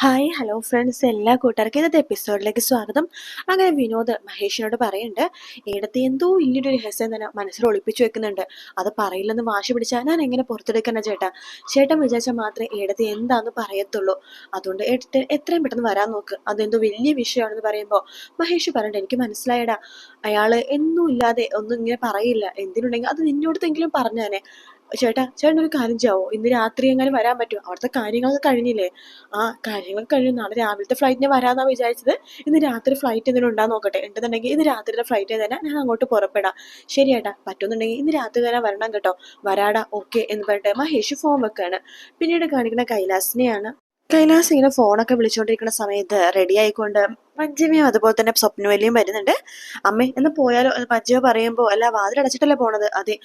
Hi hello friends എല്ലാ കൂട്ടുകാർക്കും ഇന്നത്തെ എപ്പിസോഡിലേക്ക് സ്വാഗതം. അങ്ങനെ വിനോദ് മഹേഷിനോട് പറയുന്നുണ്ട് ഇടത്ത് എന്തോ വലിയൊരു രഹസ്യം തന്നെ മനസ്സിൽ ഒളിപ്പിച്ചു വെക്കുന്നുണ്ട്. അത് പറയില്ലെന്ന് വാശി പിടിച്ചാൽ ഞാൻ എങ്ങനെ പുറത്തെടുക്കണം ചേട്ടാ? ചേട്ടൻ വിചാരിച്ചാൽ മാത്രമേ ഇടത്ത് എന്താന്ന് പറയത്തുള്ളൂ. അതുകൊണ്ട് എത്രയും പെട്ടെന്ന് വരാൻ നോക്ക്. അതെന്തോ വലിയ വിഷയമാണെന്ന് പറയുമ്പോൾ മഹേഷ് പറഞ്ഞിട്ട് എനിക്ക് മനസ്സിലായടാ. അയാൾ എന്നും ഇല്ലാതെ ഒന്നും ഇങ്ങനെ പറയില്ല. എന്തിനുണ്ടെങ്കിൽ അത് നിന്നോടത്തെങ്കിലും പറഞ്ഞാനെ ചേട്ടാ ചേട്ടൻ ഒരു കാര്യം ചെയ്യാവോ? ഇന്ന് രാത്രി എങ്ങനെ വരാൻ പറ്റുമോ? അവിടുത്തെ കാര്യങ്ങളൊക്കെ കഴിഞ്ഞില്ലേ? ആ കാര്യങ്ങൾ കഴിഞ്ഞു. നാളെ രാവിലത്തെ ഫ്ലൈറ്റിന് വരാമെന്നാണ് വിചാരിച്ചത്. ഇന്ന് രാത്രി ഫ്ലൈറ്റ് എന്തെങ്കിലും ഉണ്ടാകാൻ നോക്കട്ടെ. ഉണ്ടെന്നുണ്ടെങ്കിൽ ഇന്ന് രാത്രിയുടെ ഫ്ലൈറ്റ് തന്നെ ഞാൻ അങ്ങോട്ട് പുറപ്പെടാം. ശരി ഏട്ടാ പറ്റുന്നുണ്ടെങ്കിൽ ഇന്ന് രാത്രി തന്നെ വരണം കേട്ടോ. വരാടാ ഓക്കെ എന്ന് പറഞ്ഞിട്ട് മഹേഷ് ഫോൺ വെക്കാണ്. പിന്നീട് കാണിക്കുന്ന കൈലാസിനെയാണ്. കൈലാസ് ഇങ്ങനെ ഫോണൊക്കെ വിളിച്ചുകൊണ്ടിരിക്കുന്ന സമയത്ത് റെഡി ആയിക്കൊണ്ട് പഞ്ചമിയും അതുപോലെ തന്നെ സ്വപ്നവല്ലിയും വരുന്നുണ്ട്. അമ്മേ എന്ന് പോയാലോ? പഞ്ചമ പറയുമ്പോൾ അല്ല വാതിലടച്ചിട്ടല്ലേ പോണത്? അതെ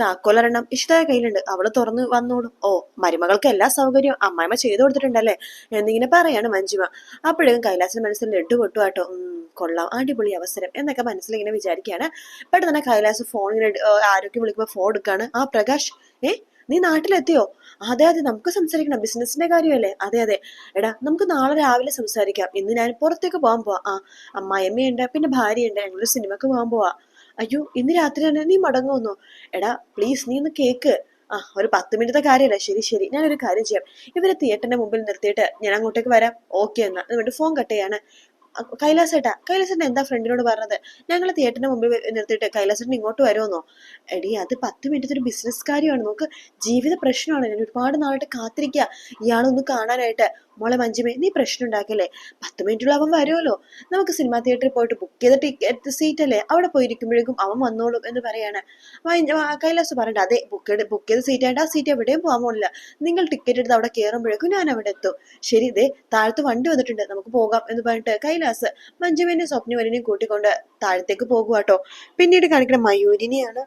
താക്കോലൊരെണ്ണം ഇഷ്ടമായ കയ്യിലുണ്ട്. അവൾ തുറന്ന് വന്നോളും. ഓ മരുമകൾക്ക് എല്ലാ സൗകര്യവും അമ്മായിമ്മ ചെയ്തു കൊടുത്തിട്ടുണ്ടല്ലേ? എന്നിങ്ങനെ പറയാണ് മഞ്ജിമ. അപ്പോഴേക്കും കൈലാസിന്റെ മനസ്സിൽ ലഡു പൊട്ടുവാട്ടോ ഉം കൊള്ളാം അടിപൊളി അവസരം എന്നൊക്കെ മനസ്സിൽ ഇങ്ങനെ വിചാരിക്കുകയാണ്. പെട്ടെന്ന് തന്നെ കൈലാസ് ഫോൺ ഇങ്ങനെ ആരോഗ്യം വിളിക്കുമ്പോൾ ഫോൺ എടുക്കാണ്. ആ പ്രകാശ് ഏ നീ നാട്ടിലെത്തിയോ? അതെ അതെ നമുക്ക് സംസാരിക്കണം. ബിസിനസിന്റെ കാര്യമല്ലേ? അതെ അതെ. എടാ നമുക്ക് നാളെ രാവിലെ സംസാരിക്കാം. ഇന്ന് ഞാൻ പുറത്തേക്ക് പോകാൻ പോവാ. ആ അമ്മായിയമ്മയുണ്ട് പിന്നെ ഭാര്യയുണ്ട്. ഞങ്ങളൊരു സിനിമക്ക് പോകാൻ പോവാ. അയ്യോ ഇന്ന് രാത്രി തന്നെ നീ മടങ്ങുമെന്നോ എടാ പ്ലീസ് നീ ഒന്ന് കേക്ക്. ആ ഒരു പത്ത് മിനിറ്റത്തെ കാര്യമല്ല? ശരി ശരി. ഞാനൊരു കാര്യം ചെയ്യാം. ഇവരെ തിയേറ്ററിന്റെ മുമ്പിൽ നിർത്തിയിട്ട് ഞാൻ അങ്ങോട്ടേക്ക് വരാം. ഓക്കെ എന്നാ. എന്നിട്ട് ഫോൺ കട്ട് ചെയ്യാണ്. കൈലാസേട്ടാ കൈലാസേട്ടൻ എന്താ ഫ്രണ്ടിനോട് പറഞ്ഞത്? ഞങ്ങൾ തിയേറ്ററിന് മുമ്പിൽ നിർത്തിയിട്ട് കൈലാസേട്ടൻ ഇങ്ങോട്ട് വരുമെന്നോ? എടി അത് പത്ത് മിനിറ്റ് ഒരു ബിസിനസ് കാര്യമാണ്. നമുക്ക് ജീവിത പ്രശ്നമാണ്. ഞാൻ ഒരുപാട് നാളായിട്ട് കാത്തിരിക്കുക ഇയാളൊന്ന് കാണാനായിട്ട്. മോളെ മഞ്ജുമേ നീ പ്രശ്നം ഉണ്ടാക്കല്ലേ പത്ത് മിനിറ്റുള്ള അവൻ വരുമല്ലോ. നമുക്ക് സിനിമാ തിയേറ്ററിൽ പോയിട്ട് ബുക്ക് ചെയ്ത ടിക്കറ്റ് സീറ്റ് അല്ലേ? അവിടെ പോയിരിക്കുമ്പോഴേക്കും അവൻ വന്നോളും എന്ന് പറയാണ്. കൈലാസ് പറയണ്ട. അതെ ബുക്ക് ബുക്ക് ചെയ്ത സീറ്റ് ആയിട്ട് ആ സീറ്റ് എവിടെയും പോകാൻ പോകില്ല നിങ്ങൾ ടിക്കറ്റ് എടുത്ത് അവിടെ കയറുമ്പോഴേക്കും ഞാൻ അവിടെ എത്തും. ശരി ഇതേ താഴത്ത് വണ്ടി വന്നിട്ടുണ്ട്. നമുക്ക് പോകാം എന്ന് പറഞ്ഞിട്ട് കൈലാസ് മഞ്ജുവിനെ സ്വപ്നവലിനെയും കൂട്ടിക്കൊണ്ട് താഴത്തേക്ക് പോകുവാട്ടോ. പിന്നീട് കാണിക്കുന്ന മയൂരിനെയാണ്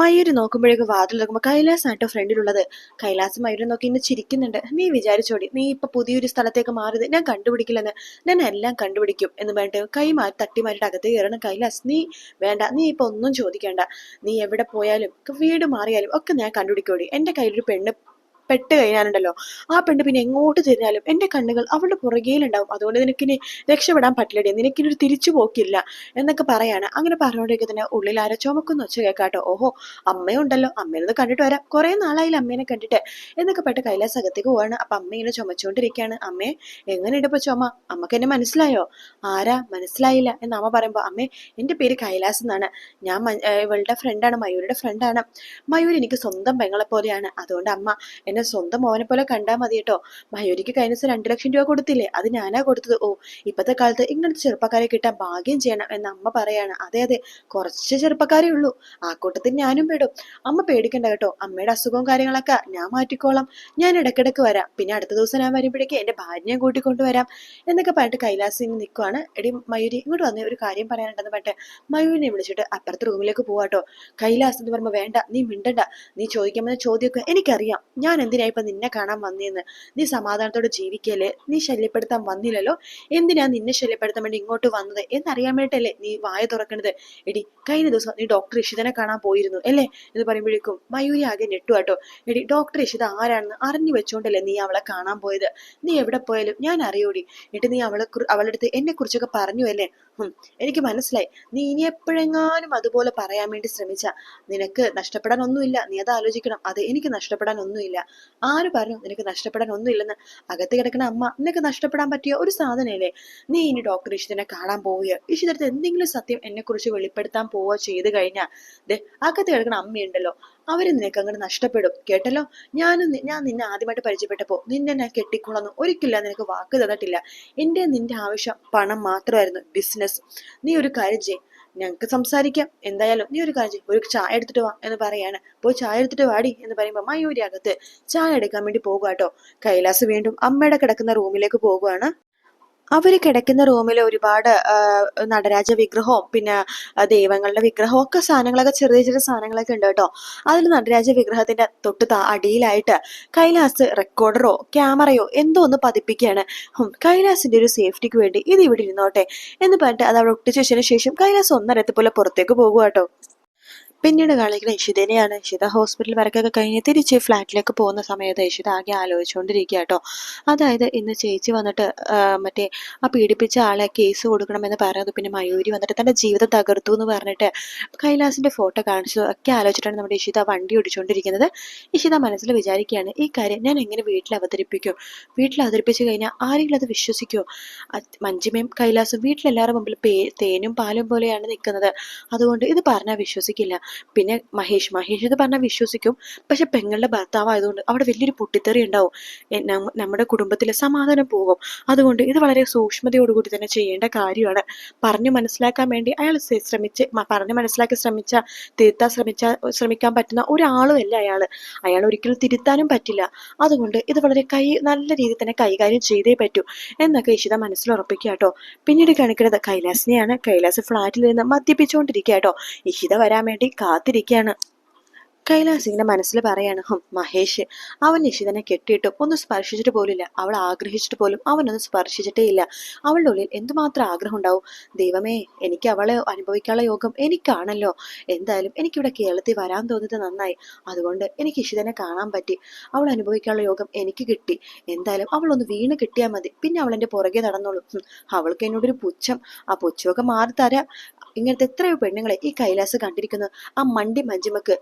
മയൂര് നോക്കുമ്പോഴേക്ക് വാതിൽ നോക്കുമ്പോൾ കൈലാസ് ആട്ടോ ഫ്രണ്ടിലുള്ളത്. കൈലാസ് മയൂരെ നോക്കി ഇന്ന് ചിരിക്കുന്നുണ്ട്. നീ വിചാരിച്ചോടി നീ ഇപ്പൊ പുതിയൊരു സ്ഥലത്തേക്ക് മാറിയത് ഞാൻ കണ്ടുപിടിക്കില്ലെന്ന്. ഞാൻ എല്ലാം കണ്ടുപിടിക്കും എന്ന് പറഞ്ഞിട്ട് കൈ മാറി തട്ടി മാറ്റിട്ട് അകത്ത് കയറണം കൈലാസ് നീ വേണ്ട നീ ഇപ്പൊ ഒന്നും ചോദിക്കേണ്ട. നീ എവിടെ പോയാലും വീട് മാറിയാലും ഒക്കെ ഞാൻ കണ്ടുപിടിക്കോടി. എന്റെ കയ്യിലൊരു പെണ്ണ് പെട്ട് കഴിഞ്ഞാലുണ്ടല്ലോ. ആ പെണ്ണ് പിന്നെ എങ്ങോട്ട് തിരിഞ്ഞാലും എന്റെ കണ്ണുകൾ അവളുടെ പുറകേലുണ്ടാവും. അതുകൊണ്ട് നിനക്കിനി രക്ഷപ്പെടാൻ പറ്റില്ലടി. നിനക്കിനൊരു തിരിച്ചു പോക്കില്ല എന്നൊക്കെ പറയാണ്. അങ്ങനെ പറഞ്ഞുകൊണ്ടിരിക്കുക തന്നെ ഉള്ളിൽ ആരോ ചുമക്കുന്ന. ഒച്ച കേൾക്കാട്ടോ. ഓഹോ അമ്മയുണ്ടല്ലോ. അമ്മേനത് കണ്ടിട്ട് വരാം. കുറെ നാളായി അമ്മേനെ കണ്ടിട്ട്. എന്നൊക്കെ പെട്ട് കൈലാസ് അകത്തേക്ക് പോവാണ്. അപ്പൊ അമ്മ ഇങ്ങനെ ചുമച്ചുകൊണ്ടിരിക്കുകയാണ്. അമ്മേ എങ്ങനെയുണ്ട് ഇപ്പൊ ചുമ? അമ്മയ്ക്ക് എന്നെ മനസ്സിലായോ? ആരാ? മനസ്സിലായില്ല എന്ന് അമ്മ പറയുമ്പോ അമ്മേ എന്റെ പേര് കൈലാസ് എന്നാണ്. ഞാൻ ഇവളുടെ ഫ്രണ്ടാണ് മയൂരിയുടെ ഫ്രണ്ടാണ് മയൂർ എനിക്ക് സ്വന്തം പെങ്ങളെ പോലെയാണ് അതുകൊണ്ട് അമ്മ എന്നെ സ്വന്തം മോനെ പോലെ കണ്ടാൽ മതി കേട്ടോ. മയൂരിക്ക് കഴിഞ്ഞ ദിവസം രണ്ടു ലക്ഷം രൂപ കൊടുത്തില്ലേ? അത് ഞാനാ കൊടുത്തത്. ഓ ഇപ്പത്തെ കാലത്ത് ഇങ്ങനത്തെ ചെറുപ്പക്കാരെ കിട്ടാൻ ഭാഗ്യം ചെയ്യണം എന്ന് അമ്മ പറയാണ്. അതെ അതെ കുറച്ച് ചെറുപ്പക്കാരേ ഉള്ളൂ. ആ കൂട്ടത്തിൽ ഞാനും പെടും. അമ്മ പേടിക്കണ്ട കേട്ടോ. അമ്മയുടെ അസുഖവും കാര്യങ്ങളൊക്കെ ഞാൻ മാറ്റിക്കോളാം. ഞാൻ ഇടയ്ക്കിടയ്ക്ക് വരാം. പിന്നെ അടുത്ത ദിവസം ഞാൻ വരുമ്പോഴേക്ക് എന്റെ ഭാര്യയെ കൂട്ടിക്കൊണ്ട് വരാം എന്നൊക്കെ പറഞ്ഞിട്ട് കൈലാസ് നിൽക്കുവാണ് എടി മയൂരി ഇങ്ങോട്ട് വന്ന് ഒരു കാര്യം പറയാനുണ്ടെന്ന് പറഞ്ഞിട്ട് മയൂരിനെ വിളിച്ചിട്ട് അപ്പുറത്തെ റൂമിലേക്ക് പോവാട്ടോ. കൈലാസ് എന്ന് പറയുമ്പോൾ വേണ്ട നീ മിണ്ടണ്ട. നീ ചോദിക്കാമെന്ന ചോദ്യമൊക്കെ എനിക്കറിയാം. ഞാൻ എന്തിനാ ഇപ്പൊ നിന്നെ കാണാൻ വന്നേന്ന്? നീ സമാധാനത്തോടെ ജീവിക്കല്ലേ? നീ ശല്യപ്പെടുത്താൻ വന്നില്ലല്ലോ? എന്തിനാ നിന്നെ ശല്യപ്പെടുത്താൻ വേണ്ടി ഇങ്ങോട്ട് വന്നത്? എന്നറിയാൻ വേണ്ടിട്ടല്ലേ നീ വായ തുറക്കണത്? എടി കഴിഞ്ഞ ദിവസം നീ ഡോക്ടർ ഇഷിതനെ കാണാൻ പോയിരുന്നു അല്ലേ? എന്ന് പറയുമ്പോഴേക്കും മയൂരി ആകെ ഞെട്ടുവാട്ടോ എടി ഡോക്ടർ ഇഷിത ആരാണെന്ന് അറിഞ്ഞു വെച്ചോണ്ടല്ലേ നീ അവളെ കാണാൻ പോയത്? നീ എവിടെ പോയാലും ഞാൻ അറിയോടി. എന്നിട്ട് നീ അവളെ അവളുടെ അടുത്ത് എന്നെ കുറിച്ചൊക്കെ പറഞ്ഞു അല്ലേ? എനിക്ക് മനസ്സിലായി. നീ ഇനി എപ്പോഴെങ്ങാനും അതുപോലെ പറയാൻ വേണ്ടി ശ്രമിച്ച നിനക്ക് നഷ്ടപ്പെടാൻ ഒന്നുമില്ല നീ അത് ആലോചിക്കണം. അതെ എനിക്ക് നഷ്ടപ്പെടാൻ ഒന്നുമില്ല ആര് പറഞ്ഞു നിനക്ക് നഷ്ടപ്പെടാൻ ഒന്നുമില്ലെന്ന് അകത്ത് കിടക്കുന്ന അമ്മ നിനക്ക് നഷ്ടപ്പെടാൻ പറ്റിയ ഒരു സാധനമല്ലേ? നീ ഇനി ഡോക്ടർ ഇഷിതനെ കാണാൻ പോവുകയോ ഇഷിതടുത്ത് എന്തെങ്കിലും സത്യം എന്നെക്കുറിച്ച് വെളിപ്പെടുത്താൻ പോവുകയോ ചെയ്ത് കഴിഞ്ഞാൽ അകത്ത് കിടക്കുന്ന അമ്മയുണ്ടല്ലോ. അവർ നിനക്ക് അങ്ങോട്ട് നഷ്ടപ്പെടും. കേട്ടല്ലോ? ഞാൻ ഞാൻ നിന്നെ ആദ്യമായിട്ട് പരിചയപ്പെട്ടപ്പോൾ നിന്നെ ഞാൻ കെട്ടിക്കൊള്ളുന്നു ഒരിക്കലും നിനക്ക് വാക്ക് തന്നിട്ടില്ല. എന്റെ നിന്റെ ആവശ്യം പണം മാത്രമായിരുന്നു ബിസിനസ് നീ ഒരു കാര്യം ചെയ്യും. ഞങ്ങൾക്ക് സംസാരിക്കാം. എന്തായാലും നീ ഒരു കാര്യം ഒരു ചായ എടുത്തിട്ട് വാ എന്ന് പറയാണ്. പോയി ചായ എടുത്തിട്ട് വാടി എന്ന് പറയുമ്പോൾ മയൂരി അകത്ത് ചായ എടുക്കാൻ വേണ്ടി പോകുക കേട്ടോ കൈലാസ് വീണ്ടും അമ്മയുടെ കിടക്കുന്ന റൂമിലേക്ക് പോകുകയാണ് അവർ കിടക്കുന്ന റൂമിൽ ഒരുപാട് നടരാജ വിഗ്രഹവും പിന്നെ ദൈവങ്ങളുടെ വിഗ്രഹവും ഒക്കെ സാധനങ്ങളൊക്കെ ചെറിയ ചെറിയ സാധനങ്ങളൊക്കെ ഉണ്ട് കേട്ടോ. അതിൽ നടരാജ വിഗ്രഹത്തിന്റെ തൊട്ട് അടിയിലായിട്ട് കൈലാസ് റെക്കോർഡറോ ക്യാമറയോ എന്തോ ഒന്ന് പതിപ്പിക്കുകയാണ്. കൈലാസിന്റെ ഒരു സേഫ്റ്റിക്ക് വേണ്ടി ഇത് ഇവിടെ ഇരുന്നോട്ടെ എന്ന് പറഞ്ഞിട്ട് അത് അവിടെ ഒട്ടിച്ചു വെച്ചതിന് ശേഷം കൈലാസ് ഒന്നരത്തെ പോലെ പുറത്തേക്ക് പോകുക കേട്ടോ. പിന്നീട് കാണിക്കുന്ന ഇഷിതനെയാണ്. ഇഷിത ഹോസ്പിറ്റൽ വരക്കൊക്കെ കഴിഞ്ഞ് തിരിച്ച് ഫ്ലാറ്റിലേക്ക് പോകുന്ന സമയത്ത് ഇഷിത ആകെ ആലോചിച്ചുകൊണ്ടിരിക്കുക കേട്ടോ അതായത് ഇന്ന് ചേച്ചി വന്നിട്ട് മറ്റേ ആ പീഡിപ്പിച്ച ആളെ കേസ് കൊടുക്കണമെന്ന് പറയുന്നത് പിന്നെ മയൂരി വന്നിട്ട് തന്റെ ജീവിതം തകർത്തു എന്ന് പറഞ്ഞിട്ട് കൈലാസിന്റെ ഫോട്ടോ കാണിച്ചു ഒക്കെ ആലോചിച്ചിട്ടാണ് നമ്മുടെ ഇഷിത വണ്ടി ഓടിച്ചുകൊണ്ടിരിക്കുന്നത്. ഇഷിത മനസ്സിൽ വിചാരിക്കുകയാണ് ഈ കാര്യം ഞാൻ എങ്ങനെ വീട്ടിൽ അവതരിപ്പിക്കും? വീട്ടിൽ അവതരിപ്പിച്ചു കഴിഞ്ഞാൽ ആരെങ്കിലും അത് വിശ്വസിക്കുമോ മഞ്ജിമയും കൈലാസും വീട്ടിലെല്ലാവരുടെ മുമ്പിൽ തേനും പാലും പോലെയാണ് നിൽക്കുന്നത്. അതുകൊണ്ട് ഇത് പറഞ്ഞാൽ വിശ്വസിക്കില്ല. പിന്നെ മഹേഷ് മഹേഷ് എന്ന് പറഞ്ഞാൽ വിശ്വസിക്കും. പക്ഷെ പെങ്ങളുടെ ഭർത്താവായതുകൊണ്ട് അവിടെ വലിയൊരു പൊട്ടിത്തെറി ഉണ്ടാവും. നമ്മുടെ കുടുംബത്തിലെ സമാധാനം പോകും. അതുകൊണ്ട് ഇത് വളരെ സൂക്ഷ്മതയോടുകൂടി തന്നെ ചെയ്യേണ്ട കാര്യമാണ്. പറഞ്ഞു മനസ്സിലാക്കാൻ വേണ്ടി അയാൾ ശ്ര- ശ്രമിച്ച് പറഞ്ഞു മനസ്സിലാക്കി ശ്രമിച്ച തിരുത്താൻ ശ്രമിച്ച ശ്രമിക്കാൻ പറ്റുന്ന ഒരാളും അല്ല അയാൾ. അയാൾ ഒരിക്കലും തിരുത്താനും പറ്റില്ല. അതുകൊണ്ട് ഇത് വളരെ കൈ നല്ല രീതിയിൽ തന്നെ കൈകാര്യം ചെയ്തേ പറ്റൂ എന്നൊക്കെ ഇഷിത മനസ്സിൽ ഉറപ്പിക്കുക കേട്ടോ. പിന്നീട് കാണിക്കുന്നത് കൈലാസിനെയാണ്. കൈലാസ് ഫ്ലാറ്റിൽ നിന്ന് മദ്യപിച്ചുകൊണ്ടിരിക്കുക കേട്ടോ. ഇഷിത വരാൻ വേണ്ടി കാത്തിരിക്കുകയാണ് കൈലാസ് ഇങ്ങനെ മനസ്സിൽ പറയാണ് ഹും മഹേഷ് അവൻ നിഷിതനെ കെട്ടിയിട്ടും ഒന്ന് സ്പർശിച്ചിട്ട് പോലില്ല അവൾ ആഗ്രഹിച്ചിട്ട് പോലും അവനൊന്നും സ്പർശിച്ചിട്ടേ ഇല്ല. അവളുടെ ഉള്ളിൽ എന്തുമാത്രം ആഗ്രഹം ഉണ്ടാവും? ദൈവമേ എനിക്ക് അവളെ അനുഭവിക്കാനുള്ള യോഗം എനിക്കാണല്ലോ. എന്തായാലും എനിക്കിവിടെ കേരളത്തിൽ വരാൻ തോന്നിയത് നന്നായി. അതുകൊണ്ട് എനിക്ക് ഇഷിതനെ കാണാൻ പറ്റി. അവൾ അനുഭവിക്കാനുള്ള യോഗം എനിക്ക് കിട്ടി. എന്തായാലും അവൾ ഒന്ന് വീണ് കിട്ടിയാൽ മതി. പിന്നെ അവൾ എന്റെ പുറകെ നടന്നോളും. അവൾക്ക് എന്നോടൊരു പുച്ഛം. ആ പുച്ഛമൊക്കെ മാറി തരാം ഇങ്ങനത്തെ എത്രയോ പെണ്ണുങ്ങളെ ഈ കൈലാസ് കണ്ടിരിക്കുന്നു. ആ മണ്ടി മഞ്ജിമക്ക്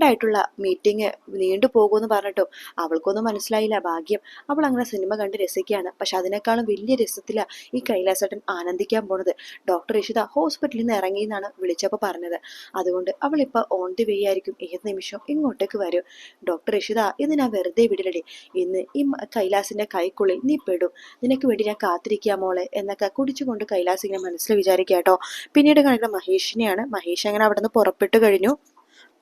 ഫ്രണ്ടായിട്ടുള്ള മീറ്റിംഗ് നീണ്ടു പോകുമെന്ന് പറഞ്ഞിട്ടും അവൾക്കൊന്നും മനസ്സിലായില്ല. ഭാഗ്യം അവൾ അങ്ങനെ സിനിമ കണ്ട് രസിക്കുകയാണ്. പക്ഷെ അതിനേക്കാളും വലിയ രസത്തിലാ ഈ കൈലാസേട്ടൻ ആനന്ദിക്കാൻ പോണത്. ഡോക്ടർ ഇഷിത ഹോസ്പിറ്റലിൽ നിന്ന് ഇറങ്ങി എന്നാണ് വിളിച്ചപ്പോൾ പറഞ്ഞത്. അതുകൊണ്ട് അവൾ ഇപ്പൊ ഓൺ ദി വേ ആയിരിക്കും. ഏത് നിമിഷം ഇങ്ങോട്ടേക്ക് വരും. ഡോക്ടർ ഇഷിത ഇന്ന് ഞാൻ വെറുതെ വിടില്ലടി. ഇന്ന് ഈ കൈലാസിന്റെ കൈക്കുള്ളിൽ നീ പെടും. നിനക്ക് വേണ്ടി ഞാൻ കാത്തിരിക്കുക മോളെ എന്നൊക്കെ കുടിച്ചുകൊണ്ട് കൈലാസ് ഇങ്ങനെ മനസ്സിൽ വിചാരിക്കുക കേട്ടോ. പിന്നീട് കാണിക്കുന്ന മഹേഷിനെയാണ് മഹേഷ് അങ്ങനെ അവിടെ നിന്ന് പുറപ്പെട്ടു കഴിഞ്ഞു.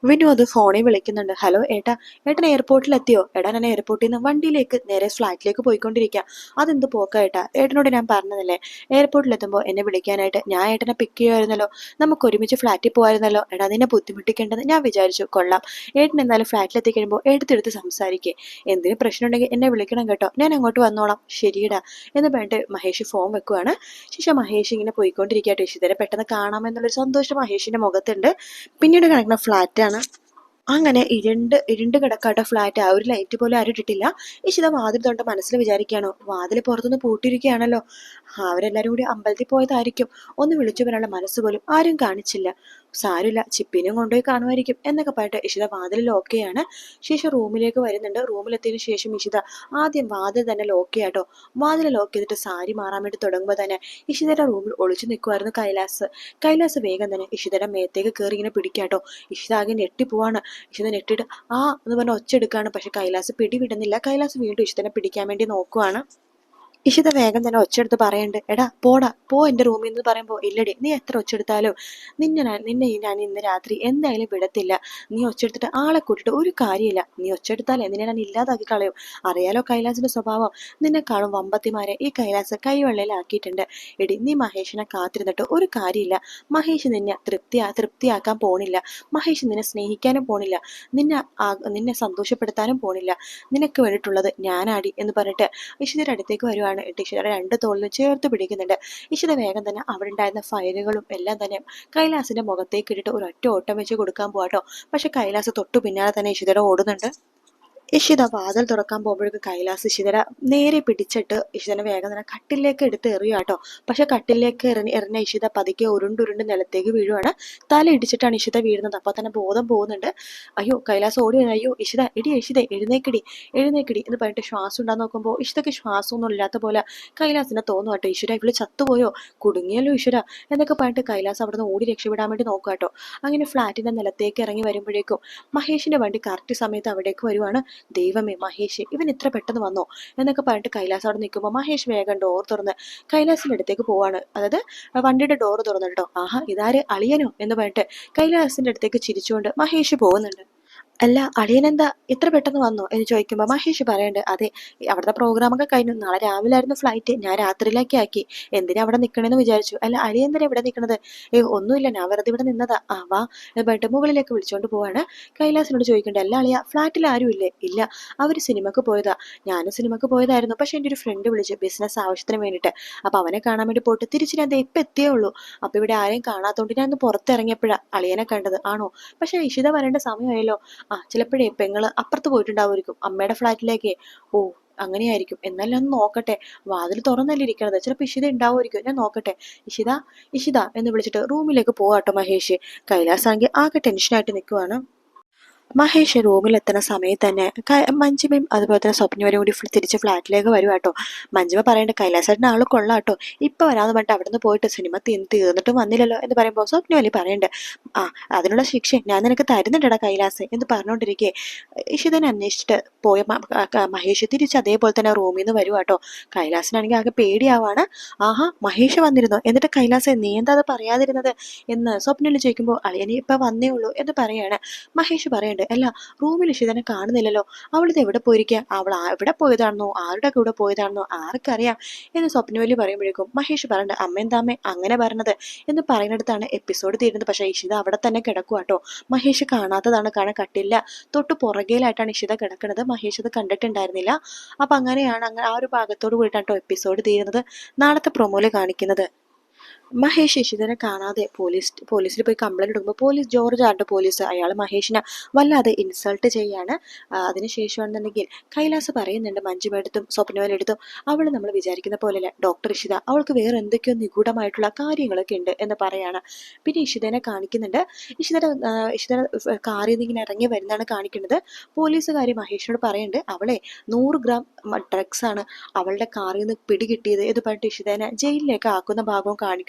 വിനോദ് ഫോണിൽ വിളിക്കുന്നുണ്ട്. ഹലോ ഏട്ടാ ഏട്ടൻ എയർപോർട്ടിൽ എത്തിയോ ഏട്ടാ ഞാൻ എയർപോർട്ടിൽ നിന്ന് വണ്ടിയിലേക്ക് നേരെ ഫ്ലാറ്റിലേക്ക് പോയിക്കൊണ്ടിരിക്കുക അതെന്ത് പോക്ക ഏട്ടാ? ഏട്ടനോട് ഞാൻ പറഞ്ഞതല്ലേ? എയർപോർട്ടിൽ എത്തുമ്പോൾ എന്നെ വിളിക്കാനായിട്ട് ഞാൻ ഏട്ടനെ പിക്ക് ചെയ്യുമായിരുന്നല്ലോ നമുക്ക് ഒരുമിച്ച് ഫ്ലാറ്റിൽ പോകാമായിരുന്നല്ലോ എടാ നിന്നെ ബുദ്ധിമുട്ടിക്കേണ്ടെന്ന് ഞാൻ വിചാരിച്ചു. കൊള്ളാം. ഏട്ടൻ എന്നാലും ഫ്ലാറ്റിൽ എത്തിക്കഴിയുമ്പോൾ എടുത്തെടുത്ത് സംസാരിക്കേ. എന്തിനും പ്രശ്നമുണ്ടെങ്കിൽ എന്നെ വിളിക്കണം കേട്ടോ. ഞാൻ അങ്ങോട്ട് വന്നോളാം. ശരിയിടാ. എന്ന് പറഞ്ഞിട്ട് മഹേഷ് ഫോൺ വെക്കുവാണ്. ശേഷം മഹേഷ് ഇങ്ങനെ പോയിക്കൊണ്ടിരിക്കുക ടേശിതരെ പെട്ടെന്ന് കാണാമെന്നുള്ളൊരു സന്തോഷം മഹേഷിന്റെ മുഖത്തുണ്ട്. പിന്നീട് കാണിക്കുന്ന ഫ്ലാറ്റാണ് അങ്ങനെ ഇരുണ്ട് ഇരുണ്ട് കിടക്കാട്ട ഫ്ലാറ്റ് ആ ഒരു ലൈറ്റ് പോലും ആരും ഇട്ടിട്ടില്ല. ഇഷിത വാതിൽ തൊണ്ട മനസ്സിൽ വിചാരിക്കുകയാണോ. വാതിൽ പുറത്തുനിന്ന് പൂട്ടിയിരിക്കുകയാണല്ലോ. അവരെല്ലാരും കൂടി അമ്പലത്തിൽ പോയതായിരിക്കും. ഒന്ന് വിളിച്ചു വരാനുള്ള മനസ്സ് പോലും ആരും കാണിച്ചില്ല. സാരമില്ല ചിപ്പിനും കൊണ്ടുപോയി കാണുമായിരിക്കും എന്നൊക്കെ പറഞ്ഞിട്ട് ഇഷിത വാതിൽ ലോക്ക് ചെയ്യാണ്. ശേഷം റൂമിലേക്ക് വരുന്നുണ്ട്. റൂമിലെത്തിയതിനു ശേഷം ഇഷിത ആദ്യം വാതിൽ തന്നെ ലോക്ക് ചെയ്യാട്ടോ വാതിൽ ലോക്ക് ചെയ്തിട്ട് സാരി മാറാൻ വേണ്ടി തുടങ്ങുമ്പോൾ തന്നെ ഇഷിതയുടെ റൂമിൽ ഒളിച്ചു നിൽക്കുമായിരുന്നു കൈലാസ്. കൈലാസ് വേഗം തന്നെ ഇഷിതയുടെ മേത്തേക്ക് കയറി ഇങ്ങനെ പിടിക്കാട്ടോ ഇഷിത ആകെ ഞെട്ടിപ്പോവാണ് ഇഷിത ഞെട്ടിട്ട് ആ എന്ന് പറഞ്ഞ ഒച്ച എടുക്കാണ്. പക്ഷെ കൈലാസ് പിടിവിടുന്നില്ല. കൈലാസ് വീണ്ടും ഇഷിതനെ പിടിക്കാൻ വേണ്ടി നോക്കുവാണ്. ഇഷിത വേഗം തന്നെ ഒച്ചെടുത്ത് പറയണ്ട് എടാ പോടാ പോ എന്റെ റൂമിൽ നിന്ന് പറയുമ്പോ ഇല്ലടി നീ എത്ര ഒച്ചെടുത്താലും നിന്നെ നിന്നെ ഞാൻ ഇന്ന് രാത്രി എന്തായാലും വിടത്തില്ല. നീ ഒച്ചെടുത്തിട്ട് ആളെ കൂട്ടിട്ട് ഒരു കാര്യമില്ല. നീ ഒച്ചെടുത്താൽ എന്തിനെ ഞാൻ ഇല്ലാതാക്കി കളയും? അറിയാലോ കൈലാസിന്റെ സ്വഭാവം. നിന്നെ നിന്നെക്കാളും വമ്പത്തിമാരെ ഈ കൈലാസ് കൈവെള്ളയിലാക്കിയിട്ടുണ്ട്. എടി നീ മഹേഷിനെ കാത്തിരുന്നിട്ട് ഒരു കാര്യമില്ല. മഹേഷ് നിന്നെ തൃപ്തിയാ തൃപ്തിയാക്കാൻ പോണില്ല. മഹേഷ് നിന്നെ സ്നേഹിക്കാനും പോണില്ല. നിന്നെ നിന്നെ സന്തോഷപ്പെടുത്താനും പോണില്ല. നിനക്ക് വേണ്ടിയിട്ടുള്ളത് ഞാനാടി എന്ന് പറഞ്ഞിട്ട് ഇഷിതയുടെ അടുത്തേക്ക് വരുവാണ്. എന്നിട്ട് ഇഷിതയുടെ രണ്ട് തോളിലും ചേർത്ത് പിടിക്കുന്നുണ്ട്. ഇഷിത വേഗം തന്നെ അവിടെ ഉണ്ടായിരുന്ന ഫയലുകളും എല്ലാം തന്നെ കൈലാസിന്റെ മുഖത്തേക്ക് ഇട്ടിട്ട് ഒരൊറ്റ ഓട്ടം വെച്ച് കൊടുക്കാൻ പോവാട്ടോ. പക്ഷെ കൈലാസ് തൊട്ടു പിന്നാലെ തന്നെ ഇഷിതയുടെ ഓടുന്നുണ്ട്. ഇഷിത വാതിൽ തുറക്കാൻ പോകുമ്പോഴേക്ക് കൈലാസ് ഇഷിതര നേരെ പിടിച്ചിട്ട് ഇഷിതനെ വേഗം തന്നെ കട്ടിലേക്ക് എടുത്ത് എറിയുക കേട്ടോ. പക്ഷെ കട്ടിലേക്ക് എറിഞ്ഞ എറിഞ്ഞ ഇഷിത പതുക്കെ ഉരുണ്ടുരുണ്ട് നിലത്തേക്ക് വീഴുവാണ്. തല ഇടിച്ചിട്ടാണ് ഇഷിത വീഴുന്നത്. അപ്പൊ തന്നെ ബോധം പോകുന്നുണ്ട്. അയ്യോ കൈലാസ് ഓടി അയ്യോ ഇഷിത ഇടി ഇഷിത എഴുന്നേക്കിടി എഴുന്നേക്കിടി എന്ന് പറഞ്ഞിട്ട് ശ്വാസം ഉണ്ടാന്ന് നോക്കുമ്പോൾ ഇഷിതയ്ക്ക് ശ്വാസമൊന്നും ഇല്ലാത്ത പോലെ കൈലാസിനെ തോന്നും കേട്ടോ. ഇഷിത ഇവൾ ചത്തുപോയോ? കുടുങ്ങിയല്ലോ ഇഷിര എന്നൊക്കെ പറഞ്ഞിട്ട് കൈലാസ് അവിടെ നിന്ന് ഓടി രക്ഷപ്പെടാൻ വേണ്ടി നോക്കുക കേട്ടോ. അങ്ങനെ ഫ്ലാറ്റിന്റെ നിലത്തേക്ക് ഇറങ്ങി വരുമ്പോഴേക്കും മഹേഷിന്റെ വണ്ടി കറക്റ്റ് സമയത്ത് അവിടേക്ക് വരുവാണ്. ദൈവമേ മഹേഷ് ഇവൻ ഇത്ര പെട്ടെന്ന് വന്നോ? എന്നൊക്കെ പറഞ്ഞിട്ട് കൈലാസ് അവിടെ നിൽക്കുമ്പോൾ മഹേഷ് വേഗം ഡോർ തുറന്ന് കൈലാസിന്റെ അടുത്തേക്ക് പോവാണ്. അതായത് വണ്ടിയുടെ ഡോർ തുറന്നിട്ടോ ആഹാ ഇതാര്? അളിയനോ? എന്ന് പറഞ്ഞിട്ട് കൈലാസിന്റെ അടുത്തേക്ക് ചിരിച്ചുകൊണ്ട് മഹേഷ് പോകുന്നുണ്ട്. അല്ല അളിയനെന്താ ഇത്ര പെട്ടെന്ന് വന്നു എന്ന് ചോദിക്കുമ്പോൾ മഹേഷ് പറയണ്ട് അതെ അവിടുത്തെ പ്രോഗ്രാമൊക്കെ കഴിഞ്ഞു. നാളെ രാവിലെ ആയിരുന്നു ഫ്ലൈറ്റ് ഞാൻ രാത്രിയിലേക്ക് ആക്കി. എന്തിനാ അവിടെ നിൽക്കണമെന്ന് വിചാരിച്ചു. അല്ല അളിയൻ എന്തിനാ ഇവിടെ നിൽക്കണത് ഏ ഒന്നുമില്ല. ഞാൻ വെറുതെ ഇവിടെ നിന്നതാ. ആ വാ. ബെഡ് മുകളിലേക്ക് വിളിച്ചുകൊണ്ട് പോവാണ്. കൈലാസിനോട് ചോദിക്കേണ്ട അല്ല അളിയ ഫ്ലാറ്റിൽ ആരും ഇല്ലേ? ഇല്ല അവർ സിനിമക്ക് പോയതാ. ഞാനും സിനിമക്ക് പോയതായിരുന്നു. പക്ഷെ എന്റെ ഒരു ഫ്രണ്ട് വിളിച്ചു ബിസിനസ് ആവശ്യത്തിന് വേണ്ടിയിട്ട് അപ്പോൾ അവനെ കാണാൻ വേണ്ടി പോയിട്ട് തിരിച്ച് ഞാൻ ഇപ്പം എത്തിയേ ഉള്ളൂ. അപ്പോൾ ഇവിടെ ആരെയും കാണാത്തതുകൊണ്ട് ഞാൻ ഒന്ന് പുറത്തിറങ്ങിയപ്പോഴാണ് അളിയനെ കണ്ടത്. ആണോ? പക്ഷെ ഇഷിത വരേണ്ട സമയമായല്ലോ. ആ ചിലപ്പോഴേ പെങ്ങൾ അപ്പുറത്ത് പോയിട്ടുണ്ടാവുമായിരിക്കും. അമ്മയുടെ ഫ്ലാറ്റിലേക്ക്. ഓ അങ്ങനെയായിരിക്കും. എന്നാലും ഒന്ന് നോക്കട്ടെ. വാതിൽ തുറന്നല്ലേ ഇരിക്കണത്. ചിലപ്പോൾ ഇഷിത ഉണ്ടാവുമായിരിക്കും. ഞാൻ നോക്കട്ടെ. ഇഷിത ഇഷിത എന്ന് വിളിച്ചിട്ട് റൂമിലേക്ക് പോവാട്ടോ മഹേഷ്. കൈലാസാങ്കി ആകെ ടെൻഷനായിട്ട് നിൽക്കുവാണ് മഹേഷ് റൂമിലെത്തുന്ന സമയത്ത് തന്നെ മഞ്ജിമയും അതുപോലെ തന്നെ സ്വപ്നവരും കൂടി തിരിച്ച് ഫ്ലാറ്റിലേക്ക് വരും കേട്ടോ മഞ്ജിമ പറയേണ്ട കൈലാസേട്ടന്റെ ആൾ കൊള്ളാം കേട്ടോ ഇപ്പം വരാമെന്ന് പറഞ്ഞിട്ട് അവിടുന്ന് പോയിട്ട് സിനിമ തീ- തീർന്നിട്ടും വന്നില്ലല്ലോ എന്ന് പറയുമ്പോൾ സ്വപ്നവലി പറയണ്ട്? ആ അതിനുള്ള ശിക്ഷ ഞാൻ നിനക്ക് തരുന്നുണ്ടടാ കൈലാസ് എന്ന് പറഞ്ഞുകൊണ്ടിരിക്കെ ഇഷിതനെ അന്വേഷിച്ചിട്ട് പോയ മഹേഷ് തിരിച്ച് അതേപോലെ തന്നെ റൂമിൽ നിന്ന് വരും കേട്ടോ കൈലാസിനാണെങ്കിൽ ആകെ പേടിയാവാണ്. ആഹാ മഹേഷ് വന്നിരുന്നു? എന്നിട്ട് കൈലാസ് നീ എന്താ അത് പറയാതിരുന്നത്? എന്ന് സ്വപ്നയിൽ ചോദിക്കുമ്പോൾ അളിയനെ ഇപ്പം വന്നേ ഉള്ളൂ എന്ന് പറയാണ്. മഹേഷ് പറയണ്ട് അല്ല റൂമിൽ ഇഷിതനെ കാണുന്നില്ലല്ലോ. അവളിത് എവിടെ പോയിരിക്കുക അവൾ എവിടെ പോയതാണെന്നോ? ആരുടെ കൂടെ പോയതാണെന്നോ? ആർക്കറിയാം? എന്ന് സ്വപ്നവലി പറയുമ്പോഴേക്കും മഹേഷ് പറയണ്ട അമ്മ എന്താമ്മേ അങ്ങനെ പറഞ്ഞത് എന്ന് പറയുന്നിടത്താണ് എപ്പിസോഡ് തീരുന്നത്. പക്ഷേ ഇഷിത അവിടെ തന്നെ കിടക്കുക കേട്ടോ മഹേഷ് കാണാത്തതാണ്. കാരണം കട്ടില്ല തൊട്ട് പുറകേലായിട്ടാണ് ഇഷിത കിടക്കുന്നത്. മഹേഷ് അത് കണ്ടിട്ടുണ്ടായിരുന്നില്ല. അപ്പൊ അങ്ങനെയാണ് അങ്ങനെ ആ ഒരു ഭാഗത്തോട് കൂടിയിട്ടാണ് കേട്ടോ എപ്പിസോഡ് തീരുന്നത്. നാളത്തെ പ്രൊമോയിൽ കാണിക്കുന്നത്. മഹേഷ് ഇഷിതനെ കാണാതെ പോലീസ് പോലീസിൽ പോയി കംപ്ലൈന്റ് കൊടുക്കുമ്പോൾ പോലീസ് ജോർജ് ആണ്ട് പോലീസ്? അയാൾ മഹേഷിനെ വല്ലാതെ ഇൻസൾട്ട് ചെയ്യാണ്. അതിനുശേഷമാണെന്നുണ്ടെങ്കിൽ കൈലാസ് പറയുന്നുണ്ട് മഞ്ജുമെടുത്തും സ്വപ്നവലെടുത്തും അവൾ നമ്മൾ വിചാരിക്കുന്ന പോലെയല്ല. ഡോക്ടർ ഇഷിത അവൾക്ക് വേറെ എന്തൊക്കെയോ നിഗൂഢമായിട്ടുള്ള കാര്യങ്ങളൊക്കെ ഉണ്ട് എന്ന് പറയാണ്. പിന്നെ ഇഷിതനെ കാണിക്കുന്നുണ്ട്. ഇഷിതയുടെ ഇഷിത കാറിൽ നിന്ന് ഇങ്ങനെ ഇറങ്ങി വരുന്നതാണ് കാണിക്കുന്നത്. പോലീസുകാരി മഹേഷിനോട് പറയുന്നുണ്ട് അവളെ നൂറ് ഗ്രാം ഡ്രഗ്സ് ആണ് അവളുടെ കാറിൽ നിന്ന് പിടികിട്ടിയത് എന്ന് പറഞ്ഞിട്ട് ഇഷിതനെ ജയിലിലേക്ക് ആക്കുന്ന ഭാഗവും